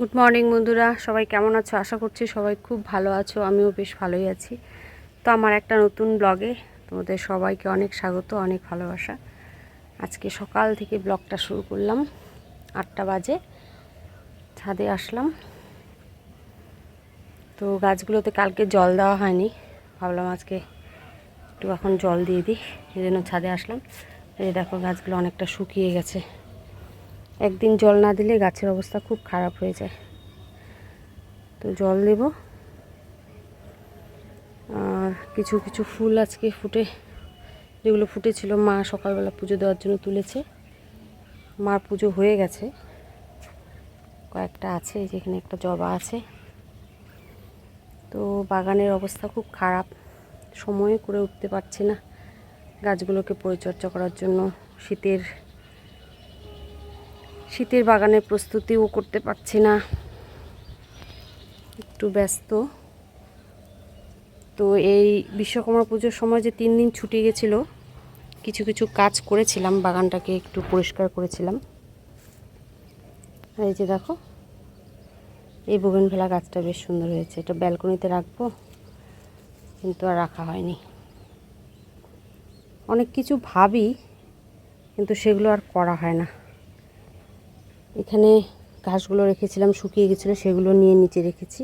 Good morning বন্ধুরা। সবাই কেমন আছো? আশা করছি সবাই খুব ভালো আছো। আমিও বেশ ভালোই আছি। তো আমার একটা নতুন ব্লগে তোমাদের সবাইকে অনেক স্বাগত, অনেক ভালোবাসা। আজকে সকাল থেকে ব্লগটা শুরু করলাম। আটটা বাজে। ছাদে আসলাম। তো গাছগুলোতে কালকে জল দেওয়া হয়নি। ভাবলাম আজকে একটু এখন জল দিয়ে দিই। এই জন্য ছাদে আসলাম। এই দেখো গাছগুলো অনেকটা শুকিয়ে গেছে। একদিন জল না দিলে গাছের অবস্থা খুব খারাপ হয়ে যায়। তো জল দেব। আর কিছু কিছু ফুল আজকে ফুটে, যেগুলো ফুটেছিল, মা সকালবেলা পুজো দেওয়ার জন্য তুলেছে। মার পুজো হয়ে গেছে। কয়েকটা আছে, যেখানে একটা জবা আছে। তো বাগানের অবস্থা খুব খারাপ। সময় করে উঠতে পারছি না গাছগুলোকে পরিচর্যা করার জন্য, শীতের শীতের বাগানের প্রস্তুতিও করতে পারছি না। একটু ব্যস্ত। তো এই বিশ্বকর্মা পুজোর সময় যে তিন দিন ছুটি গেছিল, কিছু কিছু কাজ করেছিলাম, বাগানটাকে একটু পরিষ্কার করেছিলাম। এই যে দেখো, এই ভেলা গাছটা বেশ সুন্দর হয়েছে। এটা ব্যালকনিতে রাখব, কিন্তু আর রাখা হয়নি। অনেক কিছু ভাবি, কিন্তু সেগুলো আর করা হয় না। এখানে ঘাসগুলো রেখেছিলাম, শুকিয়ে গেছিল, সেগুলো নিয়ে নিচে রেখেছি।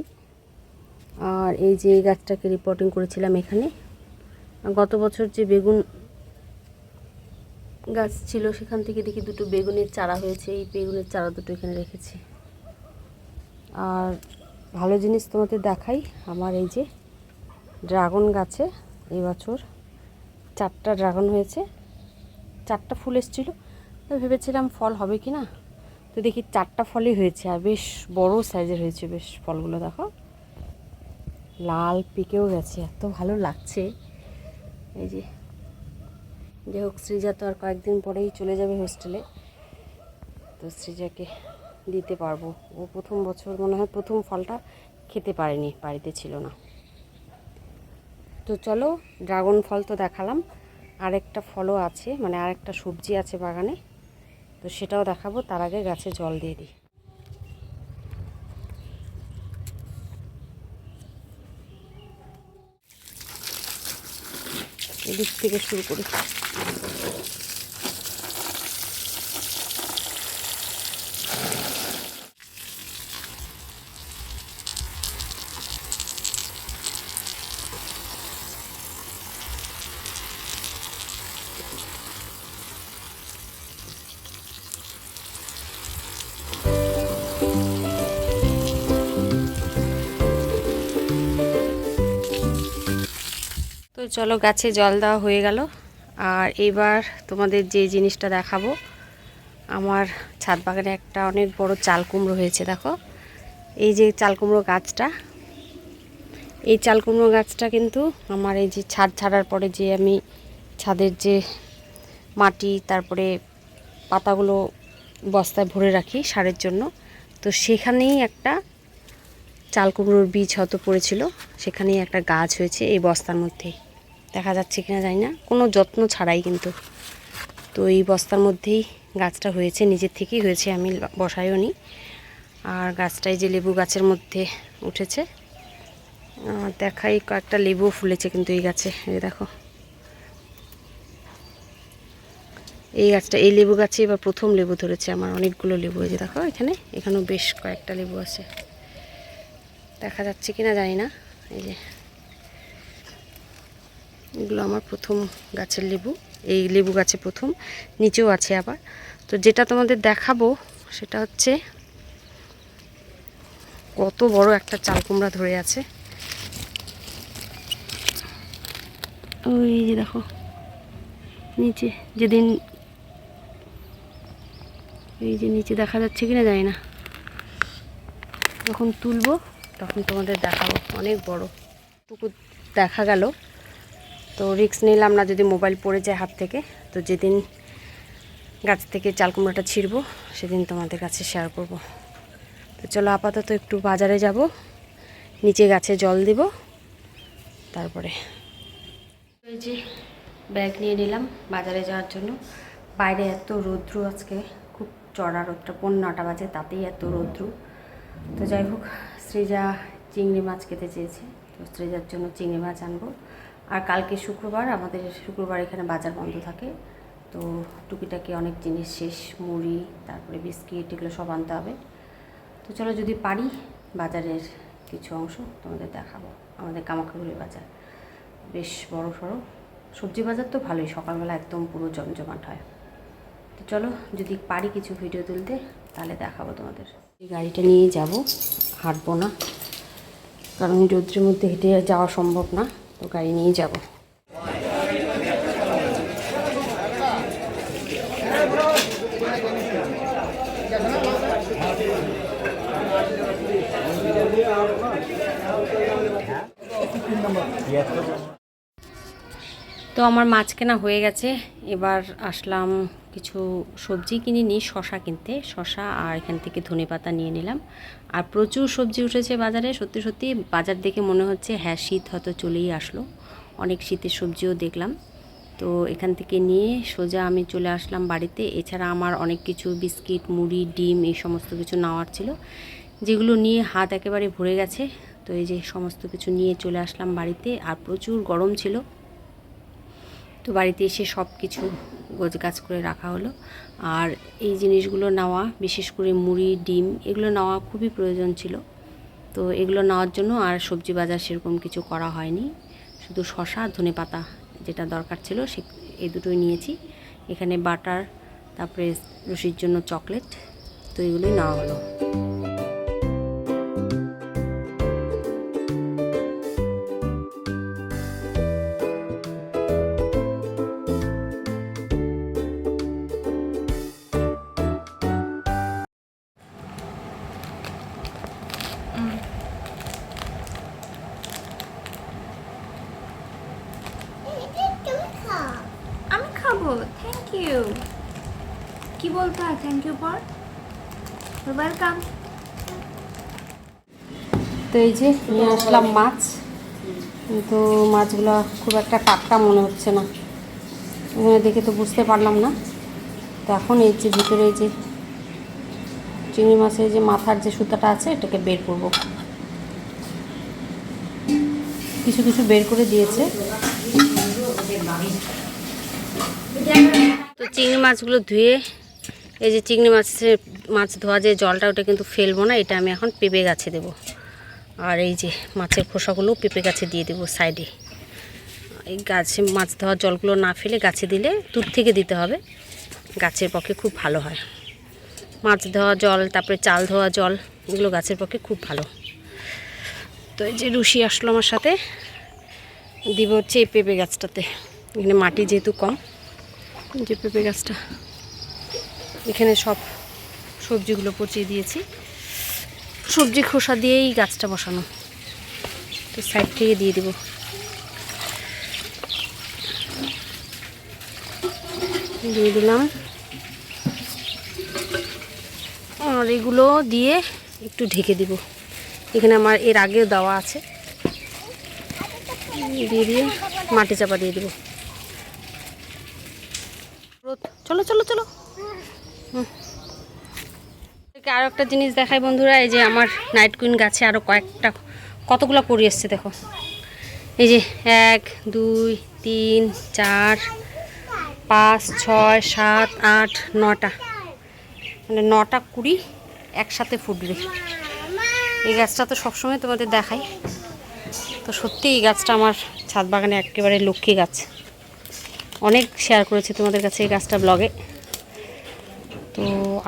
আর এই যে এই গাছটাকে রিপোর্টিং করেছিলাম এখানে। গত বছর যে বেগুন গাছ ছিল, সেখান থেকে দেখি দুটো বেগুনের চারা হয়েছে। এই বেগুনের চারা দুটো এখানে রেখেছি। আর ভালো জিনিস তোমাদের দেখাই, আমার এই যে ড্রাগন গাছে এই বছর চারটা ড্রাগন হয়েছে। চারটা ফুল এসেছিল। ভেবেছিলাম ফল হবে কি না তো দেখি চারটা ফলই হয়েছে, আর বেশ বড় সাইজের হয়েছে বেশ ফলগুলো, দেখো। লাল পেকেও গেছে, এত ভালো লাগছে। এই যে, যাই হোক, সৃজা তো আর কয়েকদিন পরেই চলে যাবে হোস্টেলে তো সৃজাকে দিতে পারব। ও প্রথম বছর মনে হয় প্রথম ফলটা খেতে পারেনি, বাড়িতে ছিল না। তো চলো ড্রাগন ফল তো দেখালাম। আরেকটা ফলও আছে মানে আরেকটা সবজি আছে বাগানে। তো সেটাও দেখাবো তার আগে গাছে জল দিয়ে দিই। এদিক থেকে শুরু করি। চলো গাছে জল দেওয়া হয়ে গেল। আর এবার তোমাদের যে জিনিসটা দেখাবো, আমার ছাদ বাগানে একটা অনেক বড় চাল কুমড়ো হয়েছে, দেখো। এই যে চাল কুমড়ো গাছটা, এই চাল কুমড়ো গাছটা কিন্তু আমার এই যে ছাদ ছাড়ার পরে যে আমি ছাদের যে মাটি, তারপরে পাতাগুলো বস্তায় ভরে রাখি সারের জন্য, তো সেখানেই একটা চাল কুমড়োর বীজ হয়তো পড়েছিল, সেখানেই একটা গাছ হয়েছে এই বস্তার মধ্যেই দেখা যাচ্ছে কিনা জানি না। কোনো যত্ন ছাড়াই কিন্তু। তো এই বস্তার মধ্যেই গাছটা হয়েছে, নিজের থেকেই হয়েছে, আমি বসাইও নি। আর গাছটাই যে লেবু গাছের মধ্যে উঠেছে দেখাই কয়েকটা লেবু ফুলেছে কিন্তু এই গাছে, এই দেখো। এই গাছটা, এই লেবু গাছে এবার প্রথম লেবু ধরেছে আমার অনেকগুলো লেবু হয়েছে দেখো এখানে, এখানেও বেশ কয়েকটা লেবু আছে। দেখা যাচ্ছে কিনা জানি না, এই যে। এগুলো আমার প্রথম গাছের লেবু, এই লেবু গাছে প্রথম, নিচেও আছে আবার। তো যেটা তোমাদের দেখাবো সেটা হচ্ছে কত বড় একটা চাল কুমড়া ধরে আছে। ওই যে দেখো, নিচে যেদিন, এই যে নিচে দেখা যাচ্ছে কিনা জানি না। যখন তুলবো তখন তোমাদের দেখাবো, অনেক বড়। টুকু দেখা গেল। তো রিক্স নিলাম না যদি মোবাইল পড়ে যায় হাত থেকে। তো যেদিন গাছ থেকে চাল কুমড়োটা ছিঁড়বো, সেদিন তোমাদের কাছে শেয়ার করব। তো চলো আপাতত একটু বাজারে যাব, নিচে গাছে জল দিব, তারপরে এই যে ব্যাগ নিয়ে নিলাম বাজারে যাওয়ার জন্য। বাইরে এত রৌদ্র আজকে, খুব চড়া রোদটা পনেরো নটা বাজে, তাতেই এত রৌদ্র। তো যাই হোক সৃজা চিংড়ি মাছ খেতে চেয়েছে, তো সৃজার জন্য চিংড়ি মাছ আনব। আর কালকে শুক্রবার, আমাদের শুক্রবার এখানে বাজার বন্ধ থাকে। তো টুকিটাকি অনেক জিনিস, শেষ, মুড়ি, তারপরে বিস্কিট, এগুলো সব আনতে হবে। তো চলো যদি পারি বাজারের কিছু অংশ তোমাদের দেখাবো। আমাদের কামাখাগুড়ি বাজার বেশ বড় সড়ো। সবজি বাজার তো ভালোই, সকালবেলা একদম পুরো জমজমাট হয়। তো চলো যদি পারি কিছু ভিডিও তুলতে, তাহলে দেখাবো তোমাদের। এই গাড়িটা নিয়ে যাব, হাঁটবো না। কারণ রৌদ্রের মধ্যে হেঁটে যাওয়া সম্ভব না। তো গাড়ি নিয়ে যাব। তো আমার মাছ কেনা হয়ে গেছে। এবার আসলাম কিছু সবজি কিনে নিই শশা কিনতে। শশা আর এখান থেকে ধনে পাতা নিয়ে নিলাম। আর প্রচুর সবজি উঠেছে বাজারে। সত্যি সত্যি বাজার দেখে মনে হচ্ছে হ্যাঁ শীত হয়তো চলেই আসলো। অনেক শীতের সবজিও দেখলাম। তো এখান থেকে নিয়ে সোজা আমি চলে আসলাম বাড়িতে। এছাড়া আমার অনেক কিছু, বিস্কিট, মুড়ি, ডিম, এই সমস্ত কিছু নেওয়ার ছিল। যেগুলো নিয়ে হাত একেবারে ভরে গেছে। তো এই যে সমস্ত কিছু নিয়ে চলে আসলাম বাড়িতে। আর প্রচুর গরম ছিল। তো বাড়িতে এসে সব কিছু গোছগাছ করে রাখা হলো। আর এই জিনিসগুলো নেওয়া, বিশেষ করে মুড়ি, ডিম, এগুলো নেওয়া খুবই প্রয়োজন ছিল। তো এগুলো নেওয়ার জন্য আর সবজি বাজার সেরকম কিছু করা হয়নি। শুধু শশা ধনে পাতা যেটা দরকার ছিল সে, এই দুটোই নিয়েছি। এখানে বাটার, তারপরে রুশির জন্য চকলেট, তো এগুলোই নেওয়া হলো। বলতে হয় থ্যাংক ইউ পর ওয়েলকাম তো এই যে নিয়ে আসলাম মাছ। কিন্তু মাছগুলো খুব একটা টাটকা মনে হচ্ছে না। এখানে দেখে তো বুঝতে পারলাম না। তো এখন এই যে ভিতরে এই যে চিংড়ি মাছের যে মাথার যে সুতাটা আছে, এটাকে বের করব। কিছু কিছু বের করে দিয়েছে। তো চিংড়ি মাছগুলো ধুয়ে এই যে চিংড়ি মাছের, মাছ ধোয়া যে জলটা, ওটা কিন্তু ফেলব না, এটা আমি এখন পেঁপে গাছে দেবো। আর এই যে মাছের খোসাগুলো পেঁপে গাছে দিয়ে দেবো সাইডে। এই গাছে, মাছ ধোয়ার জলগুলো না ফেলে গাছে দিলে দূর থেকে দিতে হবে। গাছের পক্ষে খুব ভালো হয়। মাছ ধোয়া জল, তারপরে চাল ধোয়া জল, এগুলো গাছের পক্ষে খুব ভালো। তো এই যে রুশি আসলো আমার সাথে, দিব হচ্ছে এই পেঁপে গাছটাতে। এখানে মাটি যেহেতু কম যে পেঁপে গাছটা। এখানে সব সবজিগুলো পচিয়ে দিয়েছি। সবজি খোসা দিয়েই গাছটা বসানো। তো সাইড থেকে দিয়ে দিব। দিয়ে দিলাম। আর এগুলো দিয়ে একটু ঢেকে দিব। এখানে আমার এর আগেও দেওয়া আছে। দিয়ে দিয়ে মাটি চাপা দিয়ে দিব। চলো চলো চলো। আরও একটা জিনিস দেখাই বন্ধুরা, এই যে আমার নাইট কুইন গাছে আরও কয়েকটা, কতগুলো করি এসছে দেখো। এই যে এক, দুই, তিন, চার, পাঁচ, ছয়, সাত, আট, নটা। মানে নটা কুড়ি একসাথে ফুটবে। এই গাছটা তো সবসময় তোমাদের দেখাই। তো সত্যি এই গাছটা আমার ছাদ বাগানে একেবারে লক্ষ্মী গাছ। অনেক শেয়ার করেছি তোমাদের কাছে এই গাছটা ব্লগে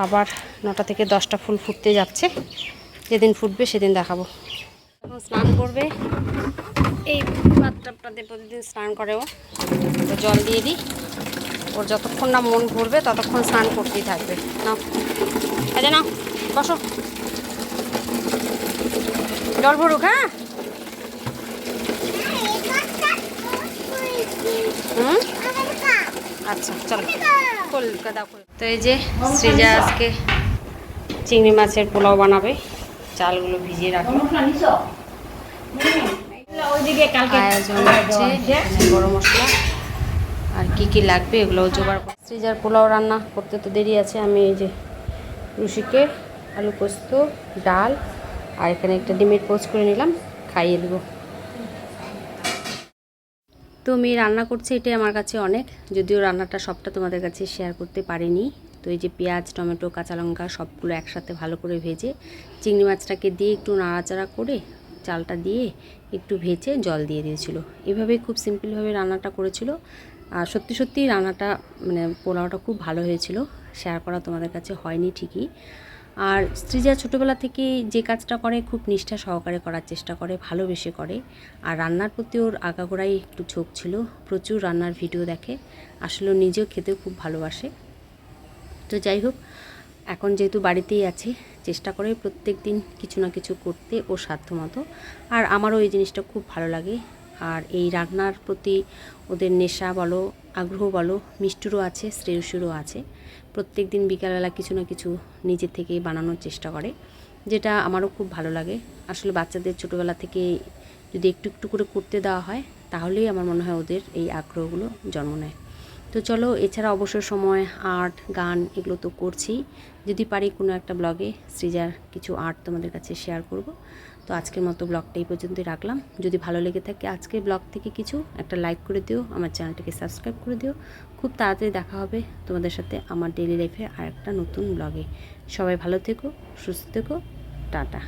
আবার নটা থেকে দশটা ফুল ফুটতে যাচ্ছে। যেদিন ফুটবে সেদিন দেখাবো। এখন স্নান করবে, এই বাথটাবটাতে প্রতিদিন স্নান করে তো জল দিয়ে দিই। ওর যতক্ষণ না মন ভরবে, ততক্ষণ স্নান করতেই থাকবে। না আচ্ছা নাও, বসো। জল ভরুক হ্যাঁ? হুম? আচ্ছা চলো। কলকাতা তো এই যে সৃজা আজকে চিংড়ি মাছের পোলাও বানাবে। চালগুলো ভিজিয়ে রাখল আয়োজন হচ্ছে গরম মশলা। আর কি কি লাগবে এগুলো জোগাড় করে। সৃজার পোলাও রান্না করতে তো দেরি আছে। আমি এই যে রুশিকে আলু পোস্ত ডাল আর এখানে একটা ডিমের পোস্ট করে নিলাম। খাইয়ে দেবো। তো আমি রান্না করছি, এটাই আমার কাছে অনেক। যদিও রান্নাটা সবটা তোমাদের কাছে শেয়ার করতে পারিনি। তো এই যে পেঁয়াজ, টমেটো, কাঁচা লঙ্কা সবগুলো একসাথে ভালো করে ভেজে, চিংড়ি মাছটাকে দিয়ে একটু নাড়াচাড়া করে চালটা দিয়ে একটু ভেজে জল দিয়ে দিয়েছিল। এভাবে খুব সিম্পলভাবে রান্নাটা করেছিল। আর সত্যি সত্যি রান্নাটা মানে পোলাওটা খুব ভালো হয়েছিল। শেয়ার করা তোমাদের কাছে হয়নি ঠিকই। আর স্ত্রীজা ছোটোবেলা থেকে যে কাজটা করে খুব নিষ্ঠা সহকারে করার চেষ্টা করে, ভালোবেসে করে। আর রান্নার প্রতি ওর আগাগোড়াই একটু ঝোঁক ছিল। প্রচুর রান্নার ভিডিও দেখে। আসলে নিজেও খেতেও খুব ভালোবাসে। তো যাই হোক, এখন যেহেতু বাড়িতেই আছে, চেষ্টা করে প্রত্যেক দিন কিছু না কিছু করতে ও সাধ্য মতো আর আমারও এই জিনিসটা খুব ভালো লাগে। আর এই রান্নার প্রতি ওদের নেশা বলো আগ্রহ বলো, মিষ্টিরও আছে, শ্রেয়সুরও আছে। প্রত্যেক দিন বিকালবেলা কিছু না কিছু নিজের থেকে বানানোর চেষ্টা করে, যেটা আমারও খুব ভালো লাগে। আসলে বাচ্চাদের ছোটোবেলা থেকে যদি একটু একটু করে করতে দেওয়া হয়, তাহলেই আমার মনে হয় ওদের এই আগ্রহগুলো জন্ম নেয়। তো চলো, এছাড়া অবসর সময়, আর্ট, গান এগুলো তো করছি। যদি পারি কোনো একটা ব্লগে সৃজার কিছু আর্ট তোমাদের কাছে শেয়ার করব। তো আজকের মতো ব্লগটা এই পর্যন্তই রাখলাম। যদি ভালো লেগে থাকে আজকের ব্লগ থেকে কিছু, একটা লাইক করে দিও, আমার চ্যানেলটাকে সাবস্ক্রাইব করে দিও। খুব তাড়াতাড়ি দেখা হবে তোমাদের সাথে আমার ডেলি লাইফে আর একটা নতুন ব্লগে। সবাই ভালো থেকো, সুস্থ থেকো, টাটা।